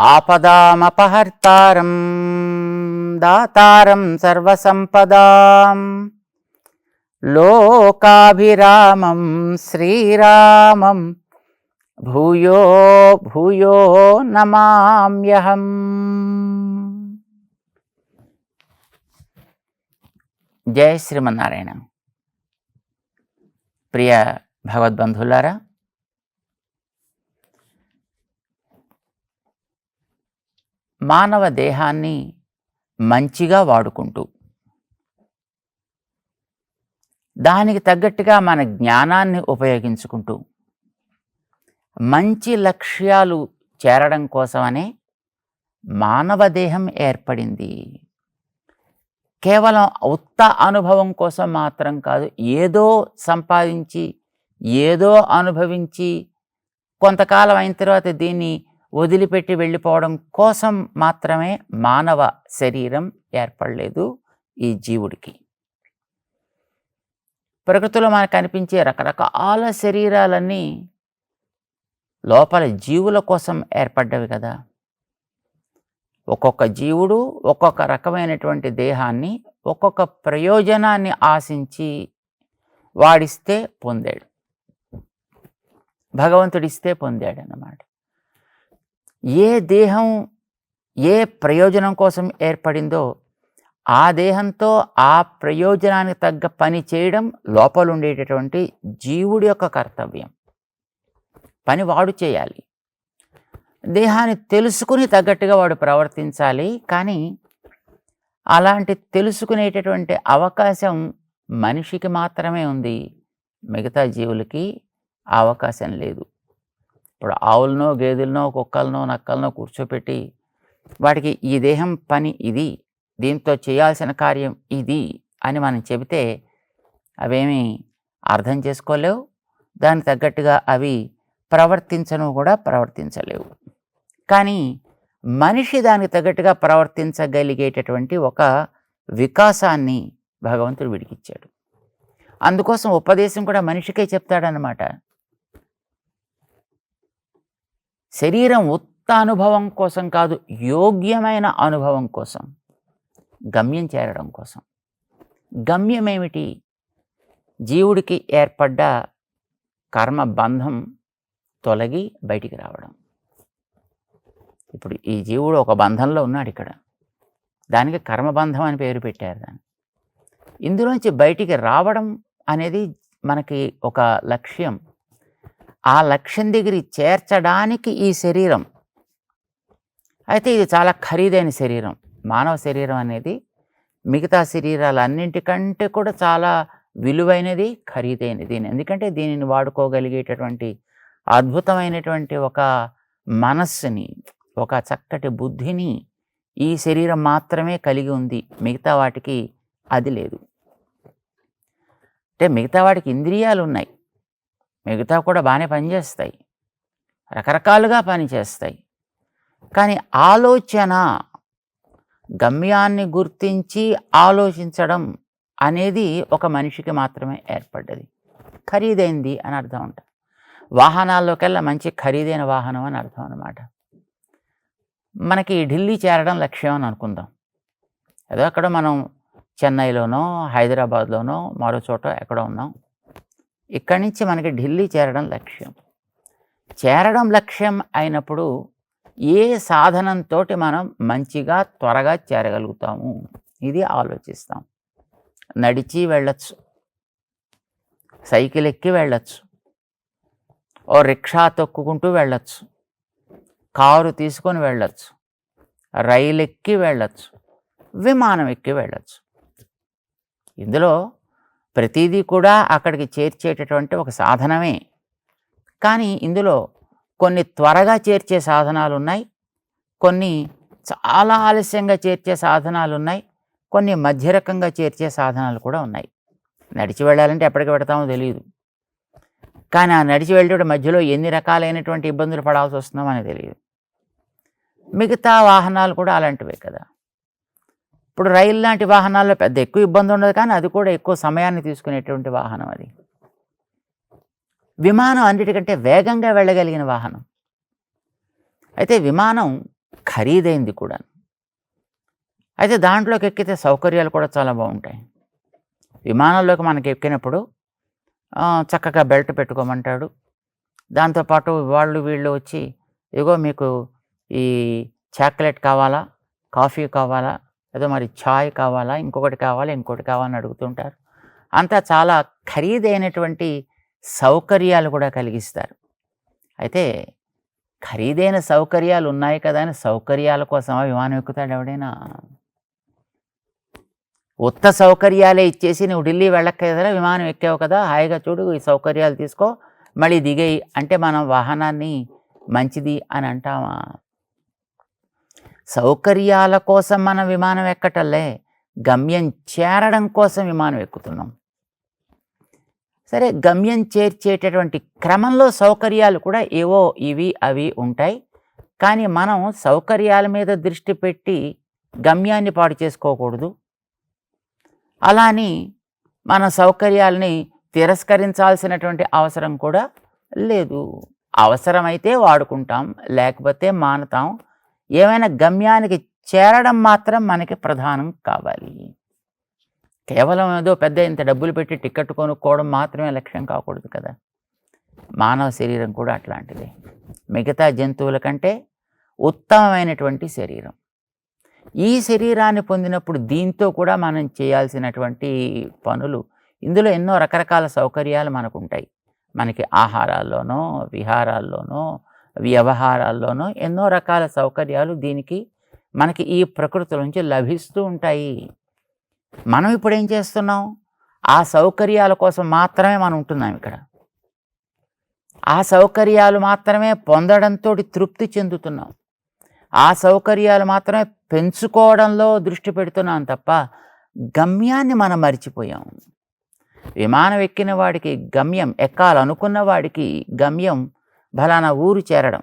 ఆపదామపహర్తారం దాతారం సర్వసంపదాం. లోకాభిరామం శ్రీరామం భూయో భూయో నమామ్యహం. జయ శ్రీమన్నారాయణ. ప్రియ భగవద్బంధులారా మానవ దేహాన్ని మంచిగా వాడుకుంటూ. దానికి తగ్గట్టుగా మన జ్ఞానాన్ని ఉపయోగించుకుంటూ. మంచి లక్ష్యాలు చేరడం కోసమనే మానవ దేహం ఏర్పడింది. కేవలం ఉత్త అనుభవం కోసం మాత్రం కాదు ఏదో సంపాదించి ఏదో అనుభవించి కొంతకాలం అయిన తర్వాత దీన్ని వదిలిపెట్టి వెళ్ళిపోవడం కోసం మాత్రమే మానవ శరీరం ఏర్పడలేదు ఈ జీవుడికి. ప్రకృతిలో మనకు కనిపించే రకరకాల శరీరాలన్నీ లోపల జీవుల కోసం ఏర్పడ్డవి కదా. ఒక్కొక్క జీవుడు ఒక్కొక్క రకమైనటువంటి దేహాన్ని ఒక్కొక్క ప్రయోజనాన్ని ఆశించి వాడిస్తే పొందాడు. భగవంతుడిస్తే పొందాడు అన్నమాట ఏ దేహం ఏ ప్రయోజనం కోసం ఏర్పడిందో ఆ దేహంతో ఆ ప్రయోజనానికి తగ్గ పని చేయడం లోపల ఉండేటటువంటి జీవుడి యొక్క కర్తవ్యం. పని వాడు చేయాలి. దేహాన్ని తెలుసుకుని తగ్గట్టుగా వాడు ప్రవర్తించాలి. కానీ అలాంటి తెలుసుకునేటటువంటి అవకాశం మనిషికి మాత్రమే ఉంది. మిగతా జీవులకి అవకాశం లేదు. ఇప్పుడు ఆవులనో గేదెలనో కుక్కలనో నక్కలనో కూర్చోపెట్టి వాటికి ఈ దేహం పని ఇది దీంతో చేయాల్సిన కార్యం ఇది అని మనం చెబితే అవేమీ అర్థం చేసుకోలేవు. దానికి తగ్గట్టుగా అవి ప్రవర్తించను కూడా ప్రవర్తించలేవు. కానీ మనిషి దానికి తగ్గట్టుగా ప్రవర్తించగలిగేటటువంటి ఒక వికాసాన్ని భగవంతుడు విడికిచ్చాడు. అందుకోసం ఉపదేశం కూడా మనిషికే చెప్తాడనమాట శరీరం ఉత్త అనుభవం కోసం కాదు యోగ్యమైన అనుభవం కోసం గమ్యం చేరడం కోసం. గమ్యం ఏమిటి జీవుడికి ఏర్పడ్డ కర్మ బంధం తొలగి బయటికి రావడం. ఇప్పుడు ఈ జీవుడు ఒక బంధంలో ఉన్నాడు ఇక్కడ. దానికి కర్మబంధం అని పేరు పెట్టారు దాన్ని. ఇందులోంచి బయటికి రావడం అనేది మనకి ఒక లక్ష్యం. ఆ లక్ష్యం దగ్గరికి చేర్చడానికి ఈ శరీరం. అయితే ఇది చాలా ఖరీదైన శరీరం. మానవ శరీరం అనేది మిగతా శరీరాలు అన్నింటికంటే కూడా చాలా విలువైనది ఖరీదైనది. ఎందుకంటే దీనిని వాడుకోగలిగేటటువంటి అద్భుతమైనటువంటి ఒక మనస్సుని ఒక చక్కటి బుద్ధిని ఈ శరీరం మాత్రమే కలిగి ఉంది. మిగతా వాటికి అది లేదు. అంటే మిగతా వాటికి ఇంద్రియాలు ఉన్నాయి మిగతా కూడా బాగానే పనిచేస్తాయి. రకరకాలుగా పనిచేస్తాయి. కానీ ఆలోచన గమ్యాన్ని గుర్తించి ఆలోచించడం అనేది ఒక మనిషికి మాత్రమే ఏర్పడ్డది. ఖరీదైంది అని అర్థం అంట. వాహనాల్లోకెల్లా మంచి ఖరీదైన వాహనం అని అర్థం అనమాట మనకి ఢిల్లీ చేరడం లక్ష్యం అని అనుకుందాం. ఏదో అక్కడ మనం చెన్నైలోనో హైదరాబాద్లోనో మరో చోట ఎక్కడో ఉన్నాం. ఇక్కడి నుంచి మనకి ఢిల్లీ చేరడం లక్ష్యం. చేరడం లక్ష్యం అయినప్పుడు ఏ సాధనంతో మనం మంచిగా త్వరగా చేరగలుగుతాము? ఇది ఆలోచిస్తాం. నడిచి వెళ్ళచ్చు. సైకిల్ ఎక్కి వెళ్ళచ్చు. ఓ రిక్షా తొక్కుకుంటూ వెళ్ళచ్చు. కారు తీసుకొని వెళ్ళచ్చు. రైలు ఎక్కి వెళ్ళచ్చు. విమానం ఎక్కి వెళ్ళచ్చు. ఇందులో ప్రతిదీ కూడా అక్కడికి చేర్చేటటువంటి ఒక సాధనమే. కానీ ఇందులో కొన్ని త్వరగా చేర్చే సాధనాలు ఉన్నాయి కొన్ని చాలా ఆలస్యంగా చేర్చే సాధనాలు ఉన్నాయి కొన్ని మధ్యరకంగా చేర్చే సాధనాలు కూడా ఉన్నాయి. నడిచి వెళ్ళాలంటే ఎప్పటికి పెడతామో తెలియదు కానీ ఆ నడిచి వెళ్ళేటప్పుడు మధ్యలో ఎన్ని రకాలైనటువంటి ఇబ్బందులు పడాల్సి వస్తుందో మనకు తెలియదు మిగతా వాహనాలు కూడా అలాంటివే కదా. ఇప్పుడు రైలు లాంటి వాహనాల్లో పెద్ద ఎక్కువ ఇబ్బంది ఉండదు కానీ అది కూడా ఎక్కువ సమయాన్ని తీసుకునేటువంటి వాహనం అది. విమానం అన్నిటికంటే వేగంగా వెళ్ళగలిగిన వాహనం. అయితే విమానం ఖరీదైంది కూడా అయితే దాంట్లోకి ఎక్కితే సౌకర్యాలు కూడా చాలా బాగుంటాయి. విమానంలోకి మనకి ఎక్కినప్పుడు చక్కగా బెల్ట్ పెట్టుకోమంటాడు. దాంతోపాటు వాళ్ళు వీళ్ళు వచ్చి ఇగో మీకు ఈ చాక్లెట్ కావాలా? కాఫీ కావాలా? ఏదో మరి ఛాయ్ కావాలా ఇంకొకటి కావాలా ఇంకొకటి కావాలని అడుగుతుంటారు. అంతా చాలా ఖరీదైనటువంటి సౌకర్యాలు కూడా కలిగిస్తారు. అయితే ఖరీదైన సౌకర్యాలు ఉన్నాయి కదా అని సౌకర్యాల కోసం విమానం ఎక్కుతాడు ఎవడైనా? ఉత్త సౌకర్యాలే ఇచ్చేసి నువ్వు ఢిల్లీ వెళ్ళక్కదా విమానం ఎక్కావు కదా హాయిగా చూడు ఈ సౌకర్యాలు తీసుకో మళ్ళీ దిగేయి. అంటే మనం వాహనాన్ని మంచిది అని అంటామా? సౌకర్యాల కోసం మనం విమానం ఎక్కటల్లే గమ్యం చేరడం కోసం విమానం ఎక్కుతున్నాం. సరే గమ్యం చేర్చేటటువంటి క్రమంలో సౌకర్యాలు కూడా ఏవో ఇవి అవి ఉంటాయి. కానీ మనం సౌకర్యాల మీద దృష్టి పెట్టి గమ్యాన్ని పాడు చేసుకోకూడదు. అలాని మన సౌకర్యాలని తిరస్కరించాల్సినటువంటి అవసరం కూడా లేదు. అవసరమైతే వాడుకుంటాం లేకపోతే మానతాం. ఏమైనా గమ్యానికి చేరడం మాత్రం మనకి ప్రధానం కావాలి. కేవలం ఏదో పెద్ద ఇంత డబ్బులు పెట్టి టికెట్ కొనుక్కోవడం మాత్రమే లక్ష్యం కాకూడదు కదా. మానవ శరీరం కూడా అట్లాంటిదే. మిగతా జంతువుల కంటే ఉత్తమమైనటువంటి శరీరం. ఈ శరీరాన్ని పొందినప్పుడు దీంతో కూడా మనం చేయాల్సినటువంటి పనులు ఇందులో ఎన్నో రకరకాల సౌకర్యాలు మనకు ఉంటాయి మనకి ఆహారాల్లోనో విహారాల్లోనో వ్యవహారాల్లోనూ ఎన్నో రకాల సౌకర్యాలు దీనికి మనకి ఈ ప్రకృతి నుంచి లభిస్తూ ఉంటాయి. మనం ఇప్పుడు ఏం చేస్తున్నాం? ఆ సౌకర్యాల కోసం మాత్రమే మనం ఉంటున్నాం ఇక్కడ. ఆ సౌకర్యాలు మాత్రమే పొందడంతో తృప్తి చెందుతున్నాం. ఆ సౌకర్యాలు మాత్రమే పెంచుకోవడంలో దృష్టి పెడుతున్నాం తప్ప గమ్యాన్ని మనం మర్చిపోయాం. విమానం ఎక్కిన వాడికి గమ్యం ఎక్కాలనుకున్న వాడికి గమ్యం బలానా ఊరు చేరడం.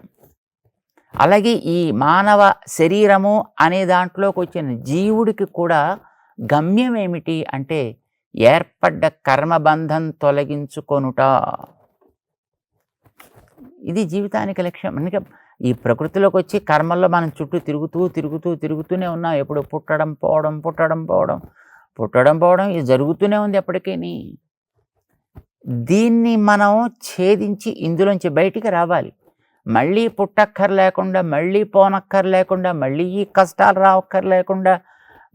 అలాగే ఈ మానవ శరీరము అనే దాంట్లోకి వచ్చిన జీవుడికి కూడా గమ్యం ఏమిటి అంటే ఏర్పడ్డ కర్మబంధం తొలగించుకొనుట. ఇది జీవితానికి లక్ష్యం. అందుకే ఈ ప్రకృతిలోకి వచ్చి కర్మల్లో మనం చుట్టూ తిరుగుతూ తిరుగుతూ తిరుగుతూనే ఉన్నాం. ఎప్పుడు పుట్టడం పోవడం పుట్టడం పోవడం పుట్టడం పోవడం ఇది జరుగుతూనే ఉంది ఎప్పటికీ. దీన్ని మనం ఛేదించి ఇందులోంచి బయటికి రావాలి. మళ్ళీ పుట్టక్కర్ లేకుండా మళ్ళీ పోనక్కర్ లేకుండా మళ్ళీ ఈ కష్టాలు రావక్కర్ లేకుండా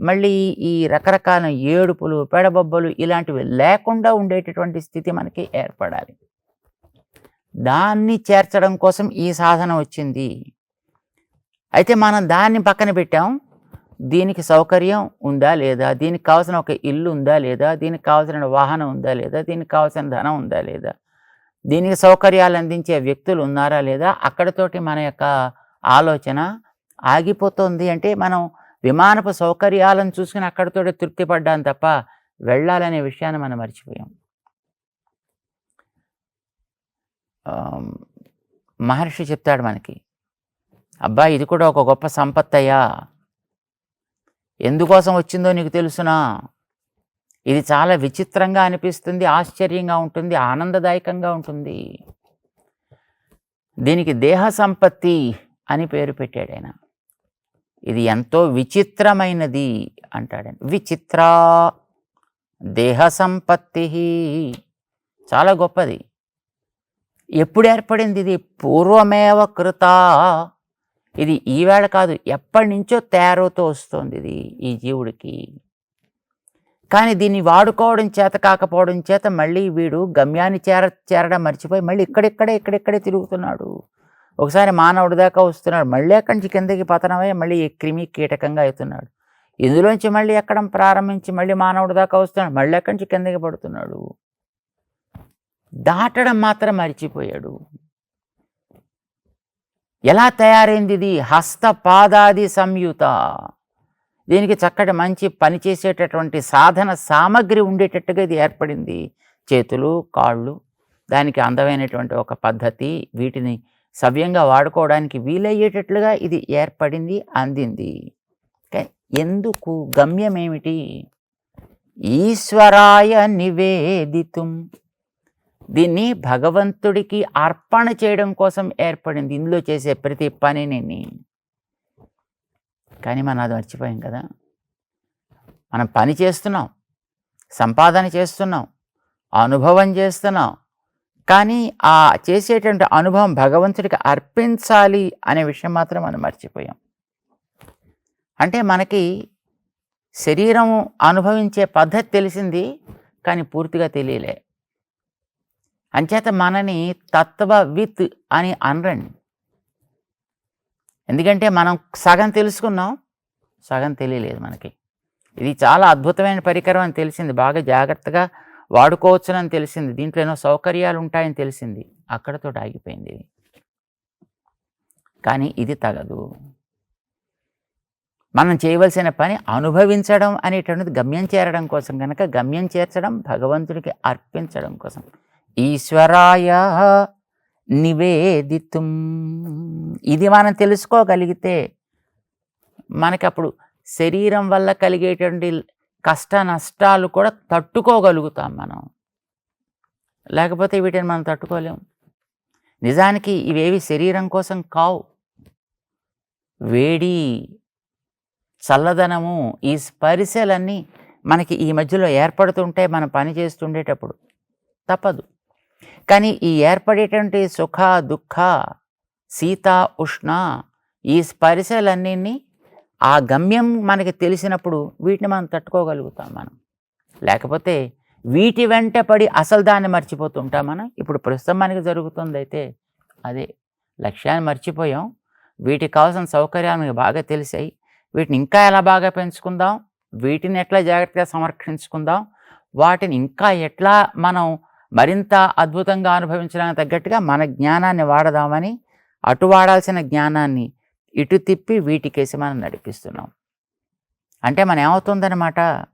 మళ్ళీ ఈ రకరకాల ఏడుపులు పెడబొబ్బలు ఇలాంటివి లేకుండా ఉండేటటువంటి స్థితి మనకి ఏర్పడాలి. దాన్ని చేర్చడం కోసం ఈ సాధన వచ్చింది. అయితే మనం దాన్ని పక్కన పెట్టాం. దీనికి సౌకర్యం ఉందా లేదా? దీనికి కావాల్సిన ఒక ఇల్లు ఉందా లేదా? దీనికి కావాల్సిన వాహనం ఉందా లేదా? దీనికి కావాల్సిన ధనం ఉందా లేదా? దీనికి సౌకర్యాలు అందించే వ్యక్తులు ఉన్నారా లేదా? అక్కడతోటి మన యొక్క ఆలోచన ఆగిపోతుంది అంటే మనం విమానపు సౌకర్యాలను చూసుకుని అక్కడితోటి తృప్తి పడ్డాం తప్ప వెళ్ళాలనే విషయాన్ని మనం మర్చిపోయాం. మహర్షి చెప్తాడు మనకి అబ్బా ఇది కూడా ఒక గొప్ప సంపత్తయ్యా ఎందుకోసం వచ్చిందో నీకు తెలుసునా? ఇది చాలా విచిత్రంగా అనిపిస్తుంది ఆశ్చర్యంగా ఉంటుంది ఆనందదాయకంగా ఉంటుంది. దీనికి దేహ సంపత్తి అని పేరు పెట్టాడు ఆయన. ఇది ఎంతో విచిత్రమైనది అంటాడు. విచిత్ర దేహ సంపత్తి. చాలా గొప్పది. ఎప్పుడు ఏర్పడింది ఇది? పూర్వమేవ కృత ఇది ఈవేళ కాదు ఎప్పటి నుంచో తయారవుతూ వస్తుంది ఇది ఈ జీవుడికి. కానీ దీన్ని వాడుకోవడం చేత కాకపోవడం చేత మళ్ళీ వీడు గమ్యాన్ని చేర చేరడం మర్చిపోయి మళ్ళీ ఇక్కడిక్కడే ఇక్కడిక్కడే తిరుగుతున్నాడు. ఒకసారి మానవుడి దాకా వస్తున్నాడు. మళ్ళీ అక్కడి నుంచి కిందకి పతనమై మళ్ళీ ఈ క్రిమి కీటకంగా అవుతున్నాడు. ఇందులోంచి మళ్ళీ ఎక్కడం ప్రారంభించి మళ్ళీ మానవుడి దాకా వస్తున్నాడు. మళ్ళీ అక్కడి నుంచి కిందకి పడుతున్నాడు. దాటడం మాత్రం మర్చిపోయాడు. ఎలా తయారైంది ఇది? హస్తపాదాది సంయుత. దీనికి చక్కటి మంచి పనిచేసేటటువంటి సాధన సామగ్రి ఉండేటట్టుగా ఇది ఏర్పడింది. చేతులు కాళ్ళు దానికి అందమైనటువంటి ఒక పద్ధతి వీటిని సవ్యంగా వాడుకోవడానికి వీలయ్యేటట్లుగా ఇది ఏర్పడింది అందింది. ఎందుకు? గమ్యమేమిటి? ఈశ్వరాయ నివేదితం. దీన్ని భగవంతుడికి అర్పణ చేయడం కోసం ఏర్పడింది. ఇందులో చేసే ప్రతి పనిని కానీ మనం అది మర్చిపోయాం కదా. మనం పని చేస్తున్నాం. సంపాదన చేస్తున్నాం. అనుభవం చేస్తున్నాం. కానీ ఆ చేసేటువంటి అనుభవం భగవంతుడికి అర్పించాలి అనే విషయం మాత్రం మనం మర్చిపోయాం. అంటే మనకి శరీరం అనుభవించే పద్ధతి తెలిసింది కానీ పూర్తిగా తెలియలే. అంచేత మనని తత్వ విత్ అని అనరండి. ఎందుకంటే మనం సగం తెలుసుకున్నాం సగం తెలియలేదు మనకి. ఇది చాలా అద్భుతమైన పరికరం అని తెలిసింది బాగా జాగ్రత్తగా వాడుకోవచ్చునని తెలిసింది దీంట్లో ఎన్నో సౌకర్యాలు ఉంటాయని తెలిసింది. అక్కడతో ఆగిపోయింది ఇది. కానీ ఇది తగదు. మనం చేయవలసిన పని అనుభవించడం అనేటువంటిది గమ్యం చేరడం కోసం కనుక గమ్యం చేర్చడం భగవంతుడికి అర్పించడం కోసం. ఈశ్వరాయ నివేదితం. ఇది మనం తెలుసుకోగలిగితే మనకి అప్పుడు శరీరం వల్ల కలిగేటువంటి కష్ట నష్టాలు కూడా తట్టుకోగలుగుతాం మనం. లేకపోతే వీటిని మనం తట్టుకోలేం. నిజానికి ఇవేవి శరీరం కోసం కావు. వేడి చల్లదనము ఈ స్పరిశలన్నీ మనకి ఈ మధ్యలో ఏర్పడుతుంటే మనం పని చేస్తుండేటప్పుడు తప్పదు. కానీ ఈ ఏర్పడేటువంటి సుఖ దుఃఖ శీత ఉష్ణ ఈ స్పరిశలన్నీ ఆ గమ్యం మనకి తెలిసినప్పుడు వీటిని మనం తట్టుకోగలుగుతాం మనం. లేకపోతే వీటి వెంట పడి అసలు దాన్ని మర్చిపోతుంటాం మనం. ఇప్పుడు ప్రస్తుతం మనకి జరుగుతుంది అయితే అదే లక్ష్యాన్ని మర్చిపోయాం. వీటికి కావాల్సిన సౌకర్యాలు మనకి బాగా తెలిసాయి. వీటిని ఇంకా ఎలా బాగా పెంచుకుందాం? వీటిని ఎట్లా జాగ్రత్తగా సంరక్షించుకుందాం? వాటిని ఇంకా ఎట్లా మనం మరింత అద్భుతంగా అనుభవించడానికి తగ్గట్టుగా మన జ్ఞానాన్ని వాడదామని అటు వాడాల్సిన జ్ఞానాన్ని ఇటు తిప్పి వీటికేసి మనం నడిపిస్తున్నాం. అంటే మనం ఏమవుతుందన్నమాట?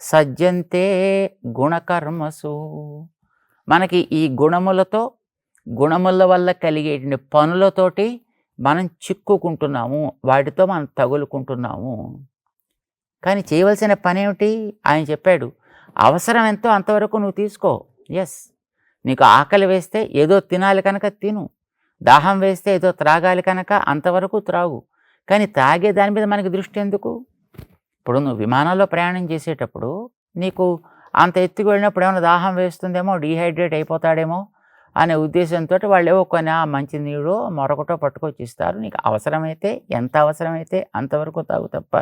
సజ్జంతే గుణకర్మసు. మనకి ఈ గుణములతో గుణముల వల్ల కలిగేటువంటి పనులతోటి మనం చిక్కుకుంటున్నాము వాటితో మనం తగులుకుంటున్నాము. కానీ చేయవలసిన పని ఏమిటి ఆయన చెప్పాడు అవసరం ఎంతో అంతవరకు నువ్వు తీసుకో. ఎస్ నీకు ఆకలి వేస్తే ఏదో తినాలి కనుక తిను. దాహం వేస్తే ఏదో త్రాగాలి కనుక అంతవరకు త్రాగు. కానీ తాగే దాని మీద మనకి దృష్టి ఎందుకు? ఇప్పుడు నువ్వు విమానంలో ప్రయాణం చేసేటప్పుడు నీకు అంత ఎత్తుకు వెళ్ళినప్పుడు ఏమైనా దాహం వేస్తుందేమో డీహైడ్రేట్ అయిపోతాడేమో అనే ఉద్దేశంతో వాళ్ళు ఏవో కొన్ని ఆ మంచి నీడో మరొకటో పట్టుకొచ్చి ఇస్తారు నీకు అవసరమైతే ఎంత అవసరమైతే అంతవరకు తాగు తప్ప.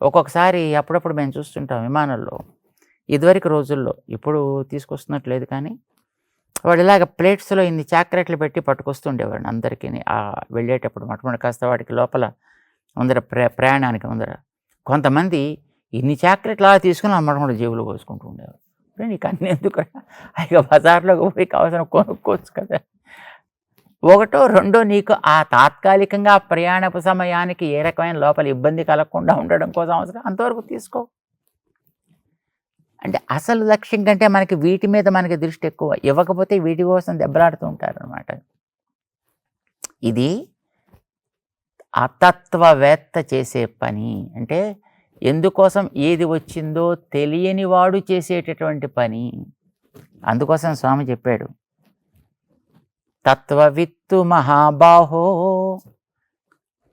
ఒక్కొక్కసారి అప్పుడప్పుడు మేము చూస్తుంటాం విమానంలో ఇదివరకు రోజుల్లో ఇప్పుడు తీసుకొస్తున్నట్లేదు కానీ వాడు ఇలాగ ప్లేట్స్లో ఇన్ని చాక్లెట్లు పెట్టి పట్టుకొస్తుండేవాడిని అందరికీ ఆ వెళ్ళేటప్పుడు మొట్టమొదటి కాస్త వాడికి లోపల ముందర ప్ర ప్రయాణానికి ముందర కొంతమంది ఇన్ని చాక్లెట్లు అలా తీసుకుని మొట్టమొదటి జేబులు పోసుకుంటూ ఉండేవారు. నీకు అన్నీ ఎందుకు? ఇక బజార్లోకి పోయి కావాల్సిన కొనుక్కోవచ్చు కదా. ఒకటో రెండో నీకు ఆ తాత్కాలికంగా ప్రయాణపు సమయానికి ఏ రకమైన లోపల ఇబ్బంది కలగకుండా ఉండడం కోసం అవసరం అంతవరకు తీసుకో. అంటే అసలు లక్ష్యం కంటే మనకి వీటి మీద మనకి దృష్టి ఎక్కువ. ఇవ్వకపోతే వీటి కోసం దెబ్బలాడుతూ ఉంటారు అనమాట ఇది అతత్వవేత్త చేసే పని. అంటే ఎందుకోసం ఏది వచ్చిందో తెలియని వాడు చేసేటటువంటి పని. అందుకోసం స్వామి చెప్పాడు. తత్వవిత్తు మహాబాహో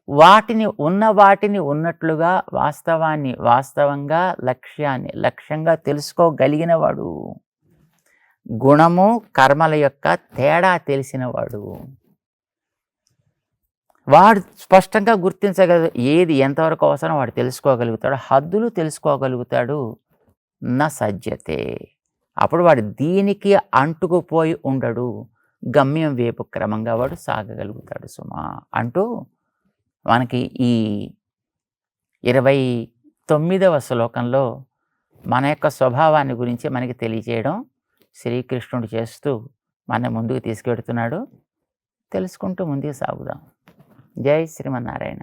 వాటిని ఉన్న వాటిని ఉన్నట్లుగా వాస్తవాన్ని వాస్తవంగా లక్ష్యాన్ని లక్ష్యంగా తెలుసుకోగలిగినవాడు. గుణము కర్మల యొక్క తేడా తెలిసినవాడు. వాడు స్పష్టంగా గుర్తించగల ఏది ఎంతవరకు అవసరం వాడు తెలుసుకోగలుగుతాడు. హద్దులు తెలుసుకోగలుగుతాడు. నా సజ్జతే. అప్పుడు వాడు దీనికి అంటుకుపోయి ఉండడు. గమ్యం వైపు క్రమంగా వాడు సాగగలుగుతాడు సుమా అంటూ మనకి ఈ ఇరవై తొమ్మిదవ శ్లోకంలో మన యొక్క స్వభావాన్ని గురించి మనకి తెలియజేయడం శ్రీకృష్ణుడు చేస్తూ మన ముందుకు తీసుకెడుతున్నాడు. తెలుసుకుంటూ ముందుకు సాగుదాం. జై శ్రీమన్నారాయణ.